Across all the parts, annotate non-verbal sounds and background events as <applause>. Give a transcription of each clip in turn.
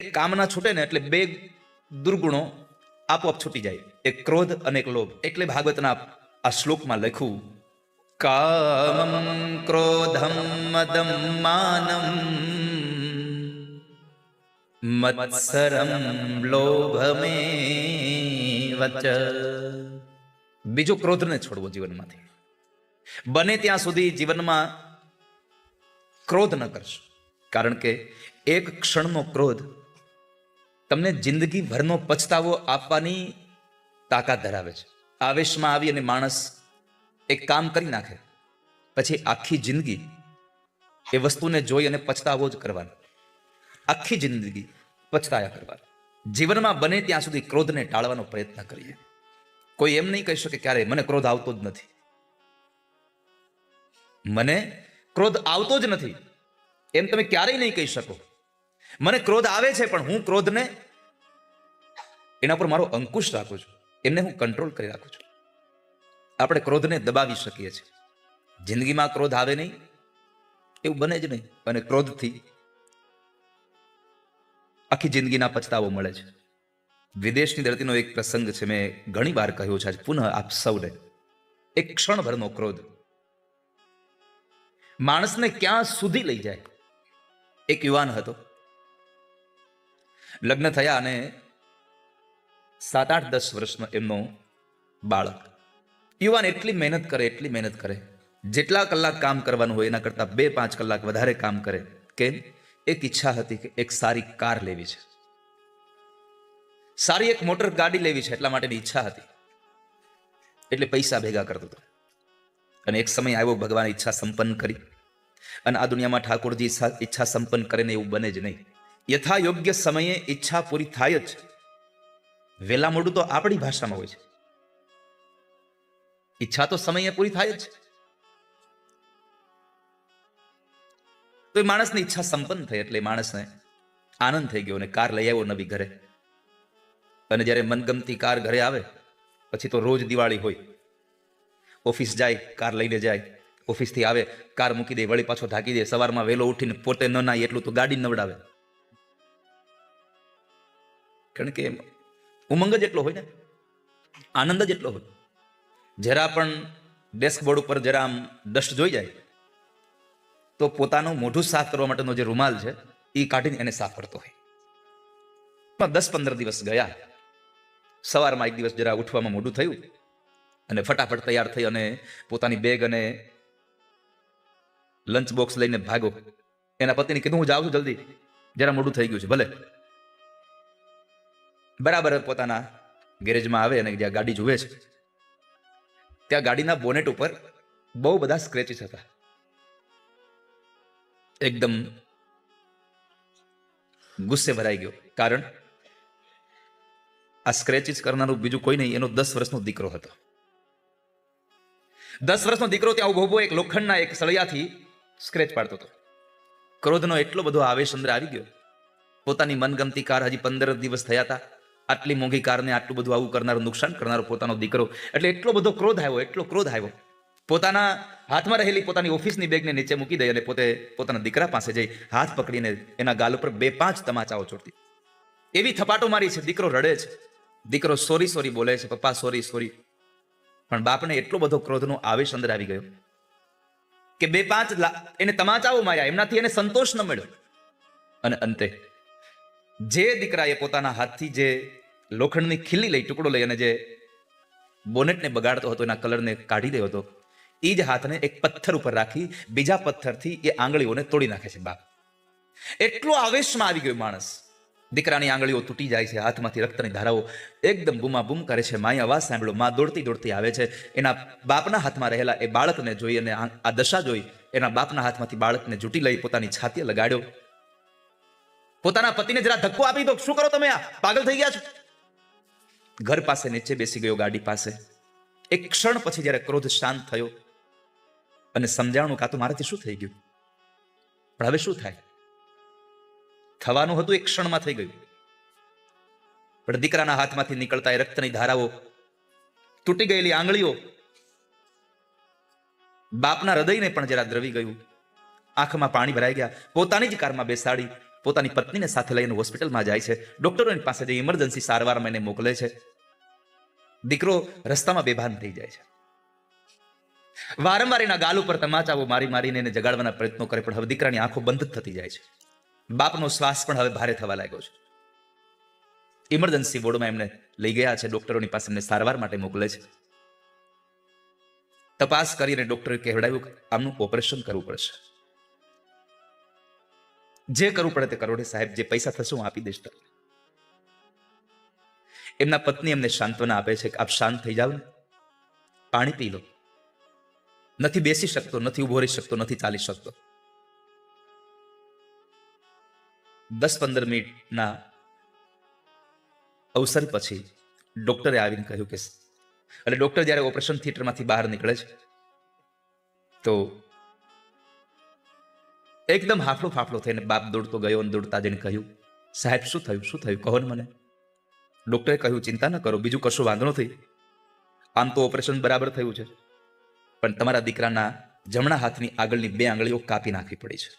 કામના છૂટે ને એટલે બે દુર્ગુણો આપોઆપ છૂટી જાય. એક ક્રોધ અને એક લોભ. એટલે ભાગવતના આ શ્લોકમાં લખ્યું, કામમ ક્રોધમ મદમ માનમ, મત્સરમ લોભમે વચ બીજો ક્રોધને છોડવો જીવનમાંથી. બને ત્યાં સુધી જીવનમાં ક્રોધ ન કરશો. કારણ કે એક ક્ષણનો ક્રોધ તમને જિંદગીભરનો પછતાવો આપવાની તાકાત ધરાવે છે. આવેશમાં આવી અને માણસ એક કામ કરી નાખે. પછી આખી જિંદગી એ વસ્તુને જોઈ અને પછતાવો જ કરવાનો. આખી જિંદગી પછતાયા કરવાનો. જીવનમાં બને ત્યાં સુધી ક્રોધને ટાળવાનો પ્રયત્ન કરીએ. કોઈ એમ નહીં કહી શકે ક્યારે મને ક્રોધ આવતો જ નથી. મને ક્રોધ આવતો જ નથી. એમ તમે ક્યારેય નહીં કહી શકો. મને ક્રોધ આવે છે, પણ હું ક્રોધને એના પર મારો અંકુશ રાખું છું. એમને હું કંટ્રોલ કરી રાખું છું. આપણે ક્રોધને દબાવી શકીએ છીએ. જિંદગીમાં ક્રોધ આવે નહીં, એવું બને જ નહીં, અને ક્રોધથી આખી જિંદગીના પછતાવો મળે છે. વિદેશની ધરતીનો એક પ્રસંગ છે, મેં ઘણી વાર કહ્યો છે, આજ પુનઃ આપ સૌને. એક ક્ષણભરનો ક્રોધ. માણસને ક્યાં સુધી લઈ જાય? એક યુવાન હતો. લગ્ન થયા અને સાત આઠ દસ વર્ષનો એમનો બાળક. યુવાન એટલી મહેનત કરે, એટલી મહેનત કરે. જેટલા કલાક કામ કરવાનું હોય એના કરતાં બે, પાંચ કલાક વધારે કામ કરે કેમ એક ઈચ્છા હતી કે એક સારી કાર લેવી છે. સારી એક મોટર ગાડી લેવી છે એટલા માટેની ઈચ્છા હતી. એટલે પૈસા ભેગા કરતો હતો. અને એક સમય આવ્યો ભગવાન ઈચ્છા સંપન્ન કરી. અને આ દુનિયામાં ઠાકોરજી ઈચ્છા- સંપન્ન કરે ને એવું બને જ નહીં. યથા યોગ્ય સમયે ઈચ્છા પૂરી થાય જ. વેલા મોડું તો આપણી ભાષામાં હોય છે. ઈચ્છા તો સમયે પૂરી થાય જ. તો એ માણસની ઈચ્છા સંપન્ન થઈ એટલે માણસને આનંદ થઈ ગયો અને કાર લઈ આવ્યો નવી ઘરે. અને જ્યારે મનગમતી કાર ઘરે આવે, પછી તો રોજ દિવાળી હોય. ઓફિસ જાય, કાર લઈને જાય. ઓફિસથી આવે, કાર મૂકી દે, વળી પાછો ઢાંકી દે, સવારમાં વહેલો ઉઠીને પોતે ન નાય એટલું તો ગાડી નવડાવે. કારણ કે ઉમંગ જ એટલો હોય ને, આનંદ જ એટલો હોય. જરા પણ ડેસ્કબોર્ડ ઉપર જરા આમ ડસ્ટ જોઈ જાય, તો પોતાનું મોઢું સાફ કરવા માટેનો જે રૂમાલ છે, એ કાઢીને એને સાફ કરતો હોય. પણ દસ પંદર દિવસ ગયા, સવારમાં એક દિવસ જરા ઉઠવામાં મોઢું થયું, અને ફટાફટ તૈયાર થઈ અને પોતાની બેગ અને લંચ બોક્સ લઈને ભાગો એના પતિને કીધું, હું જાઉં છું જલ્દી. જરા મોડું થઈ ગયું છે, ભલે. બરાબર પોતાના ગેરેજમાં આવે અને જ્યાં ગાડી જુએ છે. ત્યાં ગાડીના બોનેટ ઉપર બહુ બધા સ્ક્રેચીસ હતા. એકદમ ગુસ્સે ભરાઈ ગયો. કારણ આ સ્ક્રેચીસ કરનારું બીજું કોઈ નહીં, એનો દસ વર્ષનો દીકરો હતો. દસ વર્ષનો દીકરો ત્યાં ઊભો ઊભો એક લોખંડના એક સળિયાથી સ્ક્રેચ પાડતો હતો. ક્રોધનો એટલો બધો આવેશ અંદર આવી ગયો. પોતાની મનગમતી કાર હજી પંદર દિવસ થયા હતા. આટલી મોંઘી કારને આટલું બધું આવું કરનારું નુકસાન કરનારો પોતાનો દીકરો. એટલે એટલો બધો ક્રોધ આવ્યો, એટલો ક્રોધ આવ્યો. પોતાના હાથમાં રહેલી પોતાની ઓફિસની બેગને નીચે મૂકી દઈ અને પોતે પોતાના દીકરા પાસે જઈ હાથ પકડીને એના ગાલ ઉપર બે પાંચ તમાચાઓ છોડતી એવી થપાટો મારી છે, દીકરો રડે છે. દીકરો સોરી સોરી બોલે છે, પપ્પા સોરી સોરી. પણ બાપને એટલો બધો ક્રોધનો આવેશ અંદર આવી ગયો કે બે પાંચ એને તમાચાઓ માર્યા, એમનાથી એને સંતોષ ન મળ્યો. અને અંતે જે દીકરાએ પોતાના હાથથી જે લોખંડની ખીલી લઈ, ટુકડો લઈ અને જે બોનેટને બગાડતો હતો, એના કલરને કાઢી દેવો હતો એ જ હાથને એક પથ્થર ઉપર રાખી, બીજા પથ્થરથી એ આંગળીઓને તોડી નાખે છે બાપ. એટલો આવેશમાં આવી ગયો માણસ. દીકરાની આંગળીઓ તૂટી જાય છે, હાથમાંથી રક્તની ધારાઓ એકદમ બૂમાબૂમ કરે છે માએ અવાજ સાંભળ્યો માં દોડતી દોડતી આવે છે, એના બાપના હાથમાં રહેલા એ બાળકને જોઈ અને આ આ દશા જોઈ, એના બાપના હાથમાંથી બાળકને જૂટી લઈ પોતાની છાતીએ લગાડ્યો પોતાના પતિને જરા ધક્કો આપી દો. શું કરો તમે આ? પાગલ થઈ ગયા છો? ઘર પાસે નીચે બેસી ગયો ગાડી પાસે. એક ક્ષણ પછી જ્યારે ક્રોધ શાંત થયો અને સમજાણું કાં મારાથી શું થઈ ગયું? પણ હવે શું થાય? થવાનું હતું એક ક્ષણમાં થઈ ગયું. પણ દીકરાના હાથમાંથી નીકળતા એ રક્તની ધારાઓ તૂટી ગયેલી આંગળીઓ બાપના હૃદયને પણ જરા દ્રવી ગયું. આંખમાં પાણી ભરાઈ ગયા. પોતાની જ કારમાં બેસાડી પોતાની પત્નીને સાથે લઈને હોસ્પિટલમાં જાય છે. ડોક્ટરોની પાસે જઈ ઇમરજન્સી સારવારમાં એને મોકલે છે. દીકરો રસ્તામાં બેભાન થઈ જાય છે. વારંવાર એના ગાલ ઉપર તમાચાઓ મારી મારીને એને જગાડવાના પ્રયત્નો કરે, પણ હવે દીકરાની આંખો બંધ થતી જાય છે. બાપનો શ્વાસ પણ હવે ભારે થવા લાગ્યો છે. ઇમરજન્સી વોર્ડમાં એમને લઈ ગયા છે. ડોક્ટરોની પાસે એમને સારવાર માટે મોકલે છે. તપાસ કરીને ડોક્ટરે કહેવડાવ્યું કે આમનું ઓપરેશન કરવું પડશે. જે કરવું પડે તે કરોડે સાહેબ, જે પૈસા થશે હું આપી દઈશ તમને. એમના પત્ની એમને સાંત્વના આપે છે કે આપ શાંત થઈ જાઓ ને. પાણી પી લો. નથી બેસી શકતો, નથી ઊભો રહી શકતો, નથી ચાલી શકતો. દસ પંદર મિનિટના અવસર પછી ડોક્ટરે આવીને કહ્યું કે, એટલે ડોક્ટર જ્યારે ઓપરેશન થિયેટરમાંથી બહાર નીકળે છે, તો એકદમ હાફળો ફાફળો થઈને બાપ દોડતો ગયો અને દોડતા જઈને કહ્યું, સાહેબ, શું થયું? શું થયું? કહો ને મને. ડૉક્ટરે કહ્યું, ચિંતા ન કરો, બીજું કશું વાંધો નથી. આમ તો ઓપરેશન બરાબર થયું છે. પણ તમારા દીકરાના જમણા હાથની આગળની બે આંગળીઓ કાપી નાખવી પડી છે.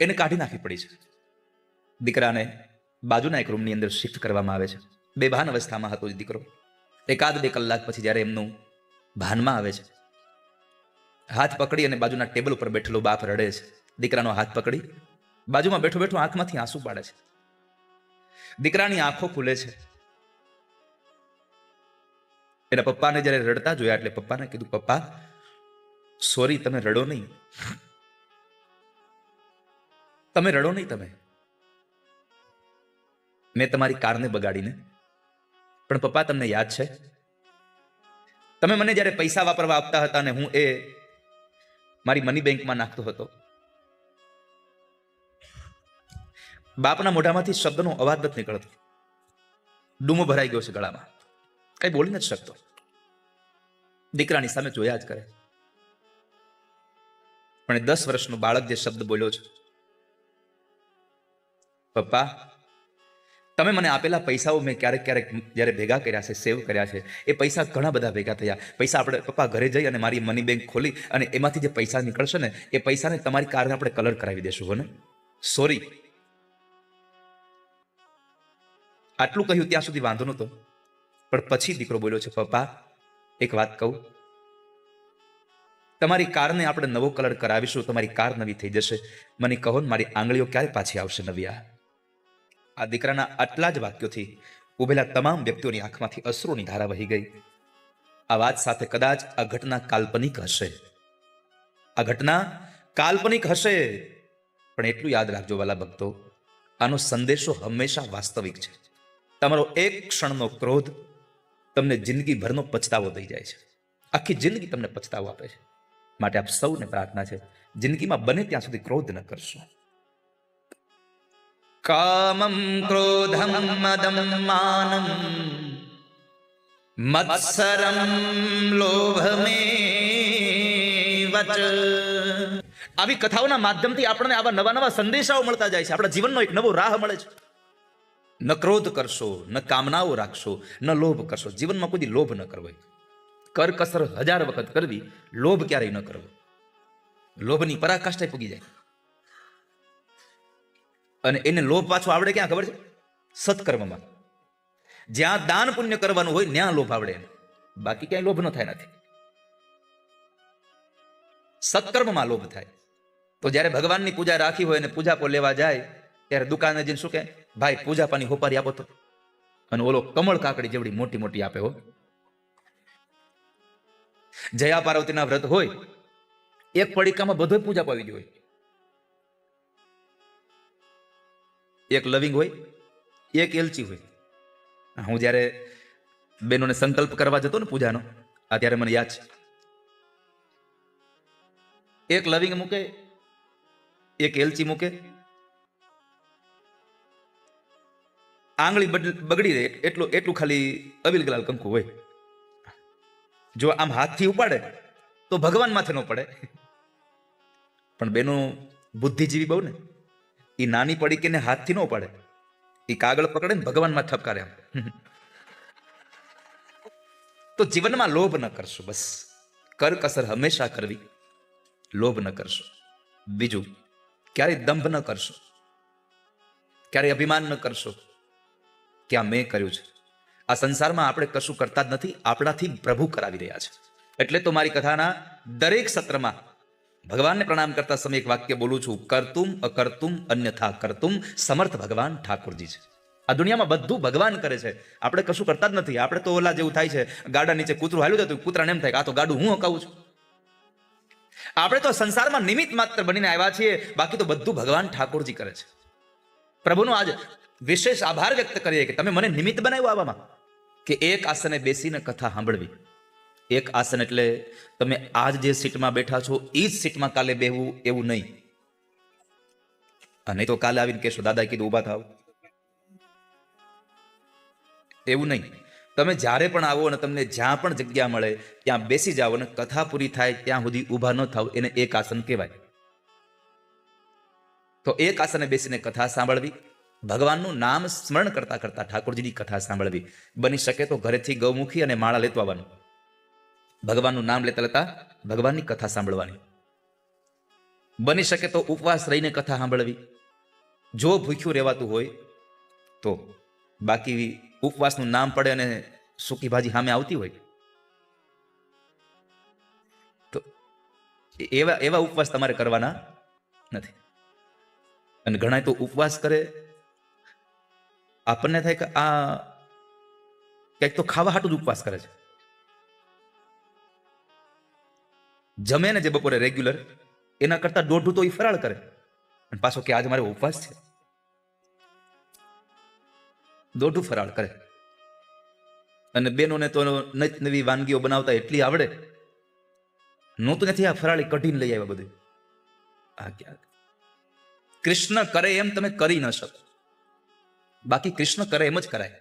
એને કાઢી નાખવી પડી છે. દીકરાને બાજુના એક રૂમની અંદર શિફ્ટ કરવામાં આવે છે. બેભાન અવસ્થામાં હતો દીકરો. એકાદ બે કલાક પછી જ્યારે એમનું ભાનમાં આવે છે હાથ પકડી અને બાજુના ટેબલ ઉપર બેઠેલો બાપ રડે છે. દીકરાનો હાથ પકડી. બાજુમાં બેઠો બેઠો આંખમાંથી આંસુ પાડે છે. દીકરાની આંખો ખુલે છે. એના પપ્પાને જ્યારે રડતા જોયા એટલે પપ્પાને કીધું, પપ્પા સોરી તમે રડો નહીં. તમે રડો નહીં તમે. મેં તમારી કારને બગાડીને. પણ પપ્પા, તમને યાદ છે? તમે મને જ્યારે પૈસા વાપરવા આપતા હતા ને હું એ મારી મની બેંકમાં નાખતો હતો. બાપના મોઢામાંથી શબ્દનો અવાજ નથી નીકળતો. ડૂમો ભરાઈ ગયો છે ગળામાં. કઈ બોલી નથી શકતો. દીકરાની સામે જોયા જ કરે. પણ દસ વર્ષનો બાળક જે શબ્દ બોલ્યો છે, પપ્પા તમે મને આપેલા પૈસાઓ મેં ક્યારેક ક્યારેક જ્યારે ભેગા કર્યા છે સેવ કર્યા છે, એ પૈસા ઘણા બધા ભેગા થયા. પૈસા આપણે પપ્પા ઘરે જઈ અને મારી મની બેંક ખોલી અને એમાંથી જે પૈસા નીકળશે ને, એ પૈસાને તમારી કારને આપણે કલર કરાવી દેશું હોને સોરી આટલું કહ્યું ત્યાં સુધી વાંધો નહોતો. પણ પછી દીકરો બોલ્યો છે, પપ્પા, એક વાત કહું. તમારી કારને આપણે નવો કલર કરાવીશું, તમારી કાર નવી થઈ જશે. મને કહો ને મારી આંગળીઓ ક્યારે પાછી આવશે નવી આ આ દીકરાના આટલા જ વાક્યોથી ઉભેલા તમામ વ્યક્તિઓની આંખમાંથી અશ્રુની ધારા વહી ગઈ. આ વાત સાથે કદાચ આ ઘટના કાલ્પનિક હશે. આ ઘટના કાલ્પનિક હશે. પણ એટલું યાદ રાખજો વાલા ભક્તો, આનો સંદેશો હંમેશા વાસ્તવિક છે. તમારો એક ક્ષણનો ક્રોધ તમને જિંદગીભરનો પછતાવો દઈ જાય છે. આખી જિંદગી તમને પછતાવો આપે છે. માટે આપ સૌને પ્રાર્થના છે, જિંદગીમાં બને ત્યાં સુધી ક્રોધ ન કરશો. ક્રોધમ મદમ માનમ મત્સરમ લોભમે વચ આવી કથાઓના માધ્યમથી આપણને આવા નવા નવા સંદેશાઓ મળતા જાય છે. આપણા જીવનનો એક નવો રાહ મળે છે. ન ક્રોધ કરશો, ન કામનાઓ રાખશો, ન લોભ કરશો. જીવનમાં કોઈ લોભ ન કરવો કરકસર હજાર વખત કરવી, લોભ ક્યારેય ન કરવો. લોભની પરાકાષ્ઠાએ પૂગી જાય. અને એને લોભ પાછો આવડે ક્યાં ખબર છે? સત્કર્મમાં. જ્યાં દાન પુણ્ય કરવાનું હોય, ત્યાં લોભ આવડે એને. બાકી ક્યાંય લોભ ન થાય નથી સત્કર્મમાં લોભ થાય. તો જ્યારે ભગવાનની પૂજા રાખી હોય અને પૂજા પર લેવા જાય, ત્યારે દુકાને જઈને શું કહે? ભાઈ પૂજા પાની હોપારી આપો તો. અને ઓલો કમળ કાકડી જેવડી મોટી મોટી આપે હો. જયા પાર્વતીના વ્રત હોય, એક પડીકામાં બધો પૂજા પાવી હોય. એક લવિંગ હોય, એક એલચી હોય. હું જ્યારે બહેનોને સંકલ્પ કરવા જતો ને પૂજાનો, આ ત્યારે મને યાદ છે. એક લવિંગ મૂકે, એક એલચી મૂકે. આંગળી બગડી રહે એટલું એટલું ખાલી અબિલ ગલાલ કંકુ હોય. જો આમ હાથથી ઉપાડે, તો ભગવાન માથે ન પડે. પણ બેનો બુદ્ધિજીવી બહુ ને. એ નાની પડી કે હાથથી ન પડે એ કાગળ પકડે ને ભગવાનમાં ઠપકારે આમ <laughs> તો જીવનમાં લોભ ન કરશો બસ. કર કસર હંમેશા કરવી. લોભ ન કરશો. બીજું, ક્યારેય દંભ ન કરશો. ક્યારેય અભિમાન ન કરશો. કે મેં કર્યું છે. આ સંસારમાં આપણે કશું કરતા જ નથી. આપણાથી પ્રભુ કરાવી રહ્યા છે. એટલે તો મારી કથાના દરેક સત્રમાં ભગવાનને પ્રણામ કરતા સમયે એક વાક્ય બોલું છું, કરતુમ અકર્તુમ અન્યથા કરતુમ. સમર્થ ભગવાન ઠાકોરજી છે. આ દુનિયામાં બધું ભગવાન કરે છે. આપણે કશું કરતા જ નથી. આપણે તો ઓલા જેવું થાય છે. ગાડા નીચે કૂતરું હાલ્યું જતું કૂતરાને એમ થાય કે આ તો ગાડું હું હકાવું છું? આપણે તો સંસારમાં નિમિત્ત માત્ર બનીને આવ્યા છીએ. બાકી તો બધું ભગવાન ઠાકોરજી કરે છે. પ્રભુનો આજ વિશેષ આભાર વ્યક્ત કરીએ કે તમે મને નિમિત્ત બનાવ્યો આવવામાં કે એક આસને બેસીને કથા સાંભળવી. એક આસન એટલે તમે આજ જે સીટમાં બેઠા છો એ જ સીટમાં કાલે બેહવું એવું નહીં. અને તો કાલે આવીને કહેશો દાદા કીધું, ઊભા થાવ. એવું નહીં. તમે જ્યારે પણ આવો અને તમને જ્યાં પણ જગ્યા મળે, ત્યાં બેસી જાઓ અને કથા પૂરી થાય, ત્યાં સુધી ઊભા ન થાવ, એને એક આસન કહેવાય. તો એક આસને બેસીને કથા સાંભળવી, ભગવાનનું નામ સ્મરણ કરતા કરતા ઠાકોરજીની કથા સાંભળવી. બની શકે તો ઘરેથી ગૌમુખી અને માળા લેતો આવવાનું. ભગવાનનું નામ લેતા લેતા ભગવાનની કથા સાંભળવાની. બની શકે તો ઉપવાસ રહીને કથા સાંભળવી. જો ભૂખ્યું રહેવાતું હોય તો બાકી ઉપવાસનું નામ પડે અને સૂકી ભાજી સામે આવતી હોય. તો એવા એવા ઉપવાસ તમારે કરવાના નથી. અને ઘણા તો ઉપવાસ કરે, આપણને થાય કે આ ક્યાંક તો ખાવા હાટું જ ઉપવાસ કરે છે. જમે ને જે બપોરે રેગ્યુલર એના કરતા દોઢું તો એ ફરાળ કરે. અને પાછો કે આજે મારે ઉપવાસ છે. દોઢું ફરાળ કરે. અને બેનોને તો નત નવી વાનગીઓ બનાવતા એટલી આવડે. નહોતું નથી આ ફરાળી કઢીને લઈ આવ્યા બધું. આ ક્યાં કૃષ્ણ કરે એમ તમે કરી ન શકો. બાકી કૃષ્ણ કરે એમ જ કરાય.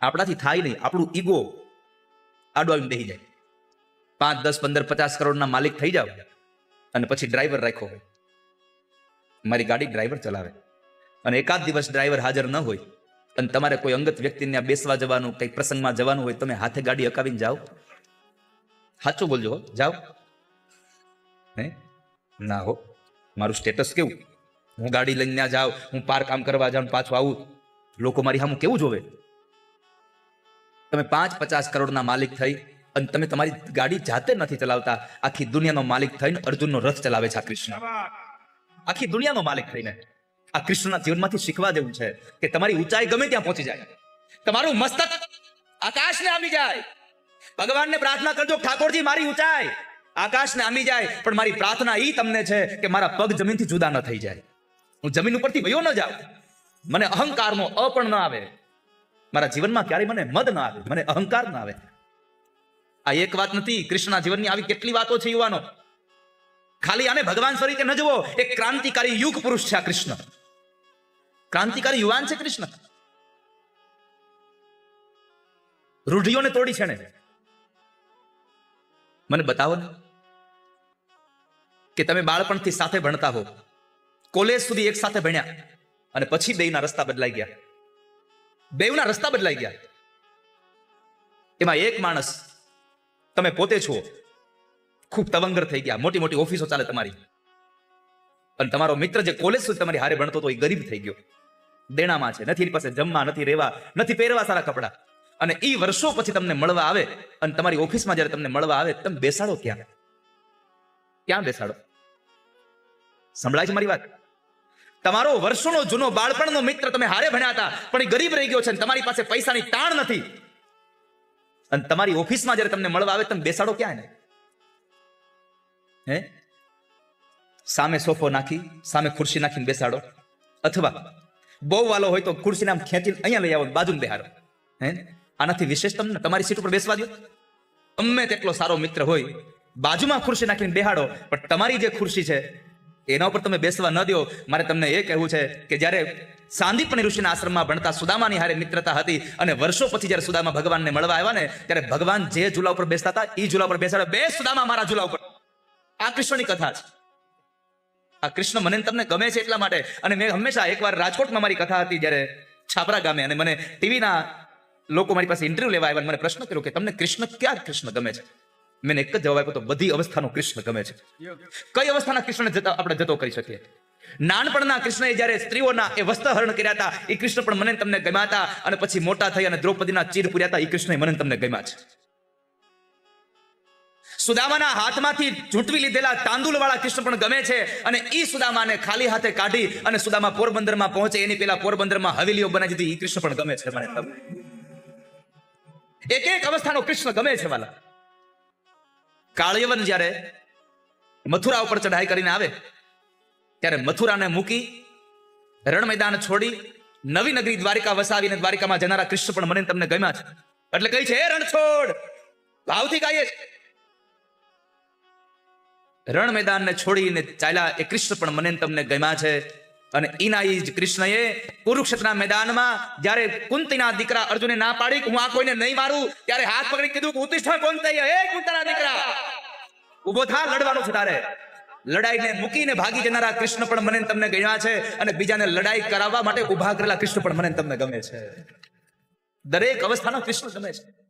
આપણાથી થાય નહીં. આપણું ઈગો આડો આવીને બેસી જાય. પાંચ, દસ, પંદર, પચાસ કરોડના માલિક થઈ જાવ અને પછી ડ્રાઈવર રાખો હોય. મારી ગાડી ડ્રાઈવર ચલાવે. અને એકાદ દિવસ ડ્રાઈવર હાજર ન હોય અને તમારે કોઈ અંગત વ્યક્તિને બેસવા જવાનું કંઈક પ્રસંગમાં જવાનું હોય, તમે હાથે ગાડી હકાવીને જાઓ. સાચું બોલજો જાઓ. હે? ના હો, મારું સ્ટેટસ કેવું? હું ગાડી લઈને ત્યાં જાઉં, હું પાર કામ કરવા જાઉં પાછું આવું. લોકો મારી સામું કેવું જોવે? તમે પાંચ, પચાસ કરોડના માલિક થઈ અને તમે તમારી ગાડી જાતે નથી ચલાવતા. આખી દુનિયાનો માલિક થઈને અર્જુનનો રથ ચલાવે છે આ કૃષ્ણ. આખી દુનિયાનો માલિક થઈને. આ કૃષ્ણના જીવનમાંથી શીખવા જેવું છે કે તમારી ઊંચાઈ ગમે ત્યાં પહોંચી જાય. તમારું મસ્તક આકાશને આમી જાય. ભગવાનને પ્રાર્થના કરજો ઠાકોરજી મારી ઊંચાઈ આકાશને આમી જાય. પણ મારી પ્રાર્થના એ તમને છે કે મારા પગ જમીનથી જુદા ન થઈ જાય. હું જમીન ઉપરથી વયો ન જાઉં. મને અહંકારનો અ પણ ન આવે. મારા જીવનમાં ક્યારેય મને મદ ન આવે. મને અહંકાર ન આવે. આ એક વાત નથી, કૃષ્ણના જીવનની આવી કેટલી વાતો છે યુવાનો? ખાલી આને ભગવાન સ્વરૂપે ન જુઓ, એક ક્રાંતિકારી યુગ પુરુષ છે આ કૃષ્ણ. ક્રાંતિકારી યુવાન છે કૃષ્ણ. રૂઢિઓને તોડી છે મને બતાવો ને કે તમે બાળપણથી સાથે ભણતા હો. કોલેજ સુધી એક સાથે ભણ્યા અને પછી બેના રસ્તા બદલાઈ ગયા. બેયના રસ્તા બદલાઈ ગયા. એમાં એક માણસ તમે પોતે છો. ખૂબ તવંગર થઈ ગયા. મોટી મોટી ઓફિસો ચાલે તમારી. અને તમારો મિત્ર જે કોલેજ સુધી તમારી હારે ભણતો હતો, એ ગરીબ થઈ ગયો. દેણામાં છે, નથી એની પાસે જમવા, નથી રહેવા, નથી પહેરવા સારા કપડાં. અને એ વર્ષો પછી તમને મળવા આવે અને તમારી ઓફિસમાં જ્યારે તમને મળવા આવે, તમે બેસાડો ક્યાં? ક્યાં બેસાડો? સંભળાય છે મારી વાત? તમારો વર્ષોનો જૂનો બાળપણનો મિત્ર તમે હારે ભણ્યા હતા, પણ એ ગરીબ રહી ગયો છે તમારી પાસે પૈસાની તાણ નથી. અને તમારી ઓફિસમાં જ્યારે તમને મળવા આવે તમે બેસાડો ક્યાં એને? હે? સામે સોફો નાખી, સામે ખુરશી નાખીને બેસાડો. અથવા બહુ વાલો હોય તો ખુરશીને આમ ખેંચીને અહીંયા લઈ આવો બાજુમાં બેહારો હે? આનાથી વિશેષ તમને તમારી સીટ ઉપર બેસવા દો. ગમે તેટલો સારો મિત્ર હોય, બાજુમાં ખુરશી નાખીને બેહાડો, પણ તમારી જે ખુરશી છે, એના ઉપર તમે બેસવા ન દો. મારે તમને એ કહેવું છે કે જ્યારે સાંદીપની ઋષિના આશ્રમમાં ભણતા સુદામાની હારે મિત્રતા હતી અને વર્ષો પછી જ્યારે સુદામા ભગવાનને મળવા આવ્યા ને ત્યારે ભગવાન જે ઝૂલા ઉપર બેસતા હતા એ ઝૂલા ઉપર બેસાડે બે સુદામા મારા ઝૂલા ઉપર. આ કૃષ્ણની કથા છે. આ કૃષ્ણ મને તમને ગમે છે એટલા માટે. અને મેં હંમેશા એકવાર રાજકોટમાં મારી કથા હતી જ્યારે છાપરા ગામે અને મને ટીવીના લોકો મારી પાસે ઇન્ટરવ્યુ લેવા આવ્યા મને પ્રશ્ન કર્યો કે તમને કૃષ્ણ ક્યાં કૃષ્ણ ગમે છે? મેં એક જ જવાબ આપ્યો તો બધી અવસ્થાનો કૃષ્ણ ગમે છે. કઈ અવસ્થાના કૃષ્ણને જતા આપણે જતો કરી શકીએ? નાનપણના કૃષ્ણએ જ્યારે સ્ત્રીઓના એ વસ્ત્રહરણ કર્યા હતા એ કૃષ્ણ પણ મને તમને ગમ્યા હતા અને પછી મોટા થઈ અને દ્રૌપદીના ચીર પૂર્યા હતા એ કૃષ્ણ મને તમને ગમ્યા છે. સુદામાના હાથમાંથી ઝૂંટવી લીધેલા તાંદુલ વાળા કૃષ્ણ પણ ગમે છે અને એ સુદામાને ખાલી હાથે કાઢી અને સુદામા પોરબંદરમાં પહોંચે, એની પેલા પોરબંદરમાં હવેલીઓ બનાવી દીધી, ઈ કૃષ્ણ પણ ગમે છે મને એક એક અવસ્થાનો કૃષ્ણ ગમે છે વાલા. કાળયવન જ્યારે મથુરા ઉપર ચઢાઈ કરીને આવે ત્યારે મથુરાને મૂકી રણ મેદાન છોડી નવી નગરી દ્વારિકા વસાવીને દ્વારિકામાં જનારા કૃષ્ણ પણ મને તમને ગમ્યા છે. એટલે કહી છે, "હે રણ છોડ ભાવથી ગાઈએ રણ મેદાનને છોડીને ચાલ્યા એ કૃષ્ણ પણ મને તમને ગમ્યા છે. અને ઈના ઈ જ કૃષ્ણએ કુરુક્ષેત્રના મેદાનમાં જ્યારે કુંતીના દીકરા અર્જુને ના પાડી હું આ કોઈને નહીં મારું, ત્યારે હાથ પકડી કીધું કે ઉતિષ્ઠ કોણ થઈ હે કુંતાના દીકરા ઊભો થા, લડવાનું છે તારે. લડાઈને મૂકીને ભાગી જનારા કૃષ્ણ પણ મને તમને ગણ્યા છે અને બીજાને લડાઈ કરાવવા માટે ઊભા કરેલા કૃષ્ણ પણ મને તમને ગમે છે. દરેક અવસ્થાનો કૃષ્ણ ગમે છે.